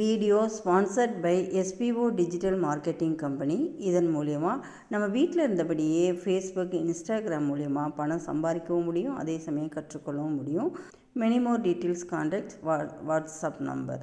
Video sponsored by SEO digital marketing company இதன் மூலயமா நம்ம வீட்டில் இருந்தபடியே ஃபேஸ்புக் இன்ஸ்டாகிராம் மூலயமா பணம் சம்பாதிக்கவும் முடியும். அதே சமயம் கற்றுக்கொள்ளவும் முடியும். Many more details contact WhatsApp number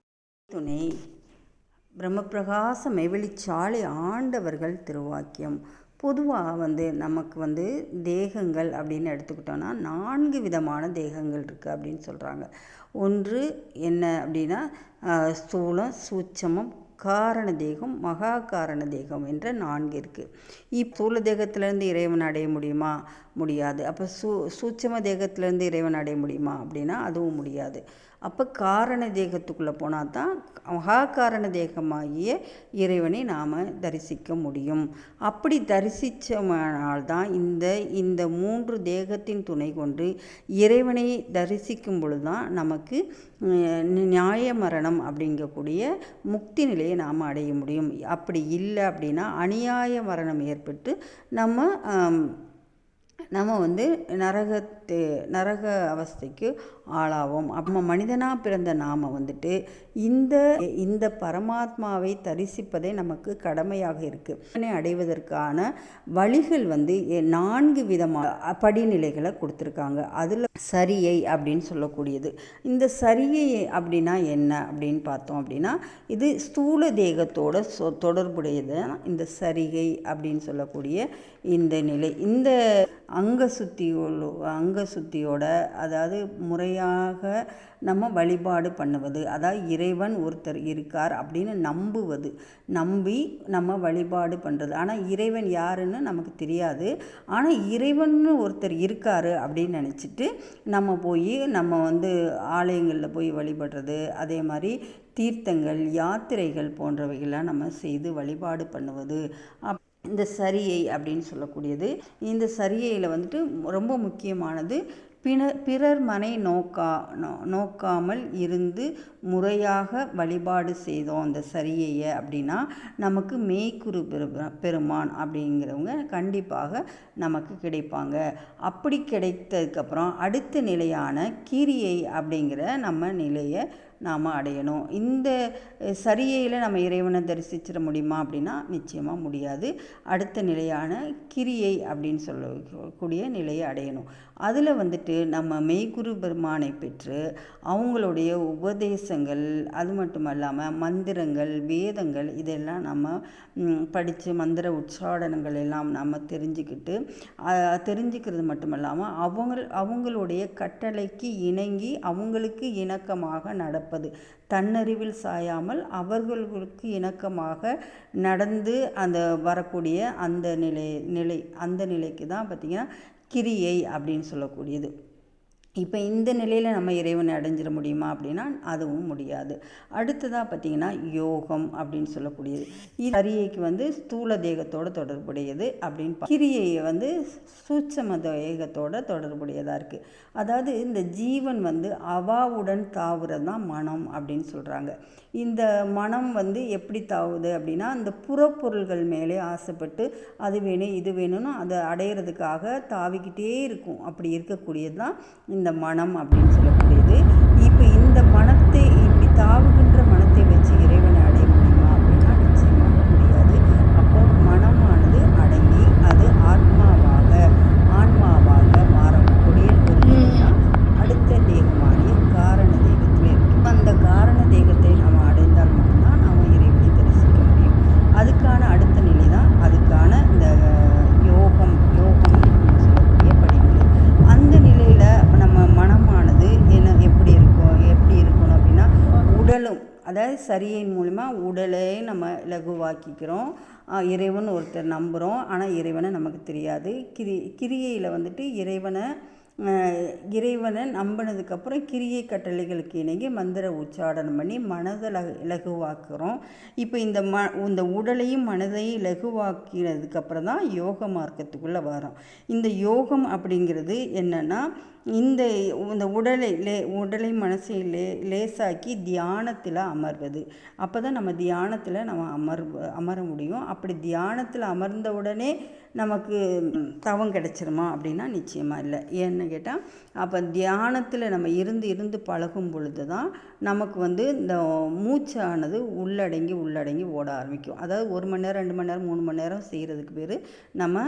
துணை. பிரம்மபிரகாச மெவெளிச்சாலை ஆண்டவர்கள் திருவாக்கியம். பொதுவாக வந்து நமக்கு வந்து தேகங்கள் அப்படின்னு எடுத்துக்கிட்டோன்னா நான்கு விதமான தேகங்கள் இருக்குது அப்படின்னு சொல்கிறாங்க ஒன்று என்ன அப்படின்னா ஆஹ், ஸ்தூலம் சூட்சமம் காரண தேகம் மகா காரண தேகம் என்ற நான்கு இருக்குது இப் ஸ்தூல தேகத்திலேருந்து இறைவன் அடைய முடியுமா? முடியாது. அப்போ சூ சூட்சம தேகத்திலேருந்து இறைவன் அடைய முடியுமா அப்படின்னா அதுவும் முடியாது. அப்போ காரண தேகத்துக்குள்ளே போனால் தான் மகா காரண தேகமாகிய இறைவனை நாம் தரிசிக்க முடியும். அப்படி தரிசித்தமானால்தான் இந்த இந்த மூன்று தேகத்தின் துணை கொண்டு இறைவனை தரிசிக்கும் பொழுது தான் நமக்கு நியாய மரணம் அப்படிங்கக்கூடிய முக்தி நிலையை நாம் அடைய முடியும். அப்படி இல்லை அப்படின்னா அநியாய மரணம் ஏற்பட்டு நம்ம நம்ம வந்து நரகத்து நரக அவஸ்தைக்கு ஆளாவோம். அப்போ மனிதனாக பிறந்த நாம் வந்துட்டு இந்த இந்த பரமாத்மாவை தரிசிப்பதே நமக்கு கடமையாக இருக்குது அடைவதற்கான வழிகள் வந்து எ- நான்கு விதமான படிநிலைகளை கொடுத்துருக்காங்க. அதில் சரியை அப்படின்னு சொல்லக்கூடியது. இந்த சரியை அப்படின்னா என்ன அப்படின்னு பார்த்தோம் அப்படின்னா இது ஸ்தூல தேகத்தோட சொ தொடர்புடையது இந்த சரிகை அப்படின்னு சொல்லக்கூடிய இந்த நிலை. இந்த அங்க சுத்தியோட அங்க சுத்தியோட அதாவது முறையாக நம்ம வழிபாடு பண்ணுவது. அதாவது இறைவன் ஒருத்தர் இருக்கார் அப்படின்னு நம்புவது. நம்பி நம்ம வழிபாடு பண்ணுறது ஆனால் இறைவன் யாருன்னு நமக்கு தெரியாது. ஆனால் இறைவன்னு ஒருத்தர் இருக்கார் அப்படின்னு நினச்சிட்டு நம்ம போய் நம்ம வந்து ஆலயங்களில் போய் வழிபடுறது அதே மாதிரி தீர்த்தங்கள் யாத்திரைகள் போன்றவைகள்லாம் நம்ம செய்து வழிபாடு பண்ணுவது. அப் இந்த சரியை அப்படின்னு சொல்லக்கூடியது. இந்த சரியையில் வந்துட்டு ரொம்ப முக்கியமானது பின பிறர் மனை நோக்கா நோ- நோக்காமல் இருந்து முறையாக வழிபாடு செய்தோம் அந்த சரியையை அப்படின்னா நமக்கு மேய்க்குரு பெருமான் அப்படிங்கிறவங்க கண்டிப்பாக நமக்கு கிடைப்பாங்க. அப்படி கிடைத்ததுக்கப்புறம் அடுத்த நிலையான கிரியை அப்படிங்கிற நம்ம நிலையை நாம் அடையணும். இந்த சரியையில் நம்ம இறைவனை தரிசிச்சிட முடியுமா அப்படின்னா நிச்சயமாக முடியாது. அடுத்த நிலையான கிரியை அப்படின்னு சொல்லக்கூடிய நிலையை அடையணும். அதில் வந்துட்டு நம்ம மெய்குரு பெருமானை பெற்று அவங்களுடைய உபதேசங்கள் அது மட்டும் இல்லாமல் மந்திரங்கள் வேதங்கள் இதெல்லாம் நம்ம படித்து மந்திர உச்சாடனங்கள் எல்லாம் நம்ம தெரிஞ்சுக்கிட்டு தெரிஞ்சுக்கிறது மட்டும் இல்லாமல் அவங்க அவங்களுடைய கட்டளைக்கு இணங்கி அவங்களுக்கு இணக்கமாக நடப்பது. தன்னறிவில் சாயாமல் அவர்களுக்கு இணக்கமாக நடந்து அந்த வரக்கூடிய அந்த நிலை நிலை அந்த நிலைக்கு தான் பார்த்திங்கன்னா கிரியை அப்படின்னு சொல்லக்கூடியது. இப்போ இந்த நிலையில் நம்ம இறைவனை அடைஞ்சிட முடியுமா அப்படின்னா அதுவும் முடியாது. அடுத்ததாக பார்த்திங்கன்னா யோகம் அப்படின்னு சொல்லக்கூடியது. இது வந்து ஸ்தூல தேகத்தோட தொடர்புடையது அப்படின்னு கிரியையை கிரியை வந்து சூட்சம தேகத்தோட தொடர்புடையதாக இருக்குது அதாவது இந்த ஜீவன் வந்து அவாவுடன் தாவுறது தான் மனம் அப்படின்னு சொல்கிறாங்க இந்த மனம் வந்து எப்படி தாவுது அப்படின்னா அந்த புறப்பொருள்கள் மேலே ஆசைப்பட்டு அது வேணும் இது வேணும்னு அதை அடையிறதுக்காக தாவிக்கிட்டே இருக்கும். அப்படி இருக்கக்கூடியது தான் இந்த மனம் அப்படின்னு சொல்லக்கூடியது இப்போ இந்த மனத்தை இப்படி தாவுகின்ற மனத்தை வச்சு இறைவனை அடைய முடியுமா அப்படின்னா நிச்சயமாக முடியாது அப்போ மனமானது அடங்கி அது ஆத்மாவாக ஆன்மாவாக மாறக்கூடிய ஒரு நிலைதான் அடுத்த தேகமாகிய காரண தேகத்தில் இருக்கு அந்த காரண தேகத்தை நாம் அடைந்தால் மட்டும்தான் நாம் இறைவனை தரிசிக்க முடியும் அதுக்கான அடுத்த நிலை தான் அதுக்கான இந்த யோகம் யோகம் அப்படின்னு சொல்லக்கூடிய படிநிலை அந்த நிலையில் நம்ம மனமானது என்ன எப்படி இருக்கும் எப்படி இருக்கணும் அப்படின்னா உடலும் அதாவது சரியின் மூலிமா உடலை நம்ம இலகுவாக்கிக்கிறோம். இறைவன் ஒருத்தர் நம்புகிறோம் ஆனால் இறைவனை நமக்கு தெரியாது. கிரி கிரியையில் வந்துட்டு இறைவனை இறைவனை நம்பினதுக்கப்புறம் கிரியை கட்டளைகளுக்கு இணங்கி மந்திர உச்சாடனம் பண்ணி மனதை லகு இலகுவாக்குறோம். இப்போ இந்த ம இந்த உடலையும் மனதையும் இலகுவாக்கினதுக்கப்புறம் தான் யோக மார்க்கத்துக்குள்ளே வரோம். இந்த யோகம் அப்படிங்கிறது என்னென்னா இந்த இந்த உடலை லே உடலை மனசை லே லேசாக்கி தியானத்தில் அமர்வது. அப்போ தான் நம்ம தியானத்தில் நம்ம அமர் அமர முடியும். அப்படி தியானத்தில் அமர்ந்த உடனே நமக்கு தவம் கிடச்சிருமா? அப்படின்னா நிச்சயமாக இல்லை. ஏன்னு கேட்டால் அப்போ தியானத்தில் நம்ம இருந்து இருந்து பழகும் பொழுது தான் நமக்கு வந்து இந்த மூச்சானது உள்ளடங்கி உள்ளடங்கி ஓட ஆரம்பிக்கும். அதாவது ஒரு மணி நேரம் ரெண்டு மணி நேரம் மூணு மணி நேரம் செய்கிறதுக்கு பேர் நம்ம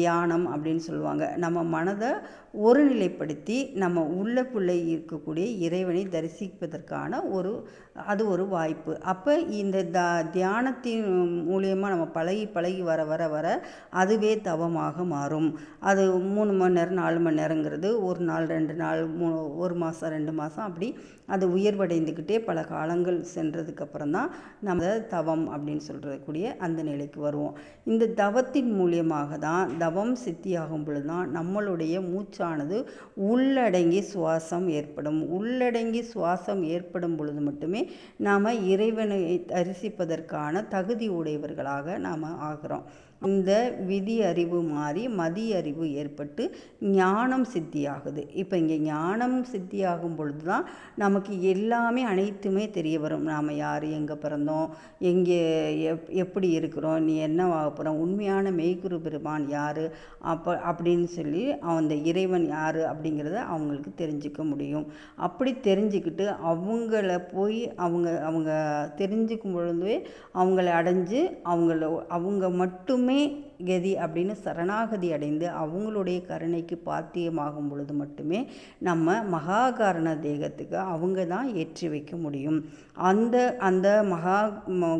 தியானம் அப்படின்னு சொல்லுவாங்க. நம்ம மனதை ஒருநிலைப்படுத்தி நம்ம உள்ளக்குள்ளே இருக்கக்கூடிய இறைவனை தரிசிப்பதற்கான ஒரு அது ஒரு வாய்ப்பு. அப்போ இந்த த தியானத்தின் மூலியமாக நம்ம பழகி பழகி வர வர வர அதுவே தவமாக மாறும். அது மூணு மணி நேரம் நாலு மணி நேரங்கிறது ஒரு நாள் ரெண்டு நாள் மூ ஒரு மாதம் ரெண்டு மாதம் அப்படி அது உயர்வடைந்துக்கிட்டே பல காலங்கள் சென்றதுக்கப்புறம் தான் நம்ம தவம் அப்படின்னு சொல்கிறக்கூடிய அந்த நிலைக்கு வருவோம். இந்த தவத்தின் மூலியமாக தான் தவம் சித்தியாகும் பொழுது தான் நம்மளுடைய மூச்சானது உள்ளடங்கி சுவாசம் ஏற்படும். உள்ளடங்கி சுவாசம் ஏற்படும் பொழுது மட்டுமே நாம் இறைவனை தரிசிப்பதற்கான தகுதி உடையவர்களாக நாம் ஆகிறோம். இந்த விதி அறிவு மாறி மதி அறிவு ஏற்பட்டு ஞானம் சித்தியாகுது. இப்போ இங்கே ஞானம் சித்தியாகும் பொழுது தான் நமக்கு எல்லாமே அனைத்துமே தெரிய வரும். நாம் யார் எங்கே பிறந்தோம் எங்கே எப் எப்படி இருக்கிறோம் நீ என்ன போகிறோம் உண்மையான மெய்குரு பெருமான் யார் அப்போ அப்படின்னு சொல்லி அந்த இறைவன் யார் அப்படிங்கிறத அவங்களுக்கு தெரிஞ்சுக்க முடியும். அப்படி தெரிஞ்சுக்கிட்டு அவங்கள போய் அவங்க அவங்க தெரிஞ்சுக்கும் பொழுதுவே அவங்கள அடைஞ்சு அவங்கள அவங்க மட்டுமே me கதி அப்படின்னு சரணாகதி அடைந்து அவங்களுடைய கருணைக்கு பாத்தியமாகும் பொழுது மட்டுமே நம்ம மகாகாரண தேகத்துக்கு அவங்க தான் ஏற்றி வைக்க முடியும். அந்த அந்த மகா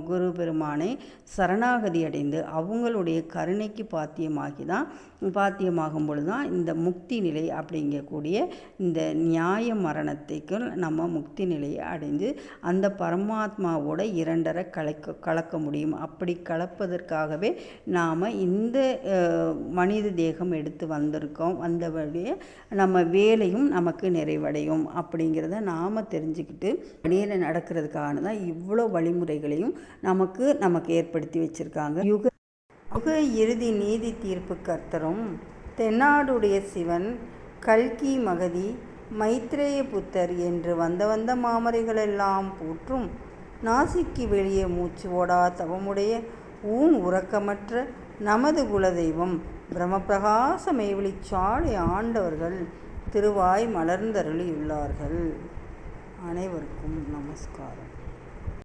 குரு பெருமானை சரணாகதி அடைந்து அவங்களுடைய கருணைக்கு பாத்தியமாகி தான் பாத்தியமாகும் பொழுது தான் இந்த முக்தி நிலை அப்படிங்கக்கூடிய இந்த நியாய மரணத்தைக்கு நம்ம முக்தி நிலையை அடைந்து அந்த பரமாத்மாவோட இரண்டரை கலக்க கலக்க முடியும். அப்படி கலப்பதற்காகவே நாம் இந்த மனித தேகம் எடுத்து வந்திருக்கோம். வந்தபடியே நம்ம வேலையும் நமக்கு நிறைவடையும் அப்படிங்கிறத நாம் தெரிஞ்சுக்கிட்டு வெளியில் நடக்கிறதுக்கான தான் இவ்வளோ வழிமுறைகளையும் நமக்கு நமக்கு ஏற்படுத்தி வச்சுருக்காங்க. யுக யுக இறுதி நீதி தீர்ப்பு கர்த்தரும் தென்னாடுடைய சிவன் கல்கி மகதி மைத்ரேய புத்தர் என்று வந்த வந்த மாமரைகளெல்லாம் போற்றும் நாசிக்கு வெளியே மூச்சு ஓடா தவமுடைய ஊன் உறக்கமற்ற நமது குலதெய்வம் பிரம்மபிரகாச மெய்வெளிச்சாலை ஆண்டவர்கள் திருவாய் மலர்ந்தருளியுள்ளார்கள். அனைவருக்கும் நமஸ்காரம்.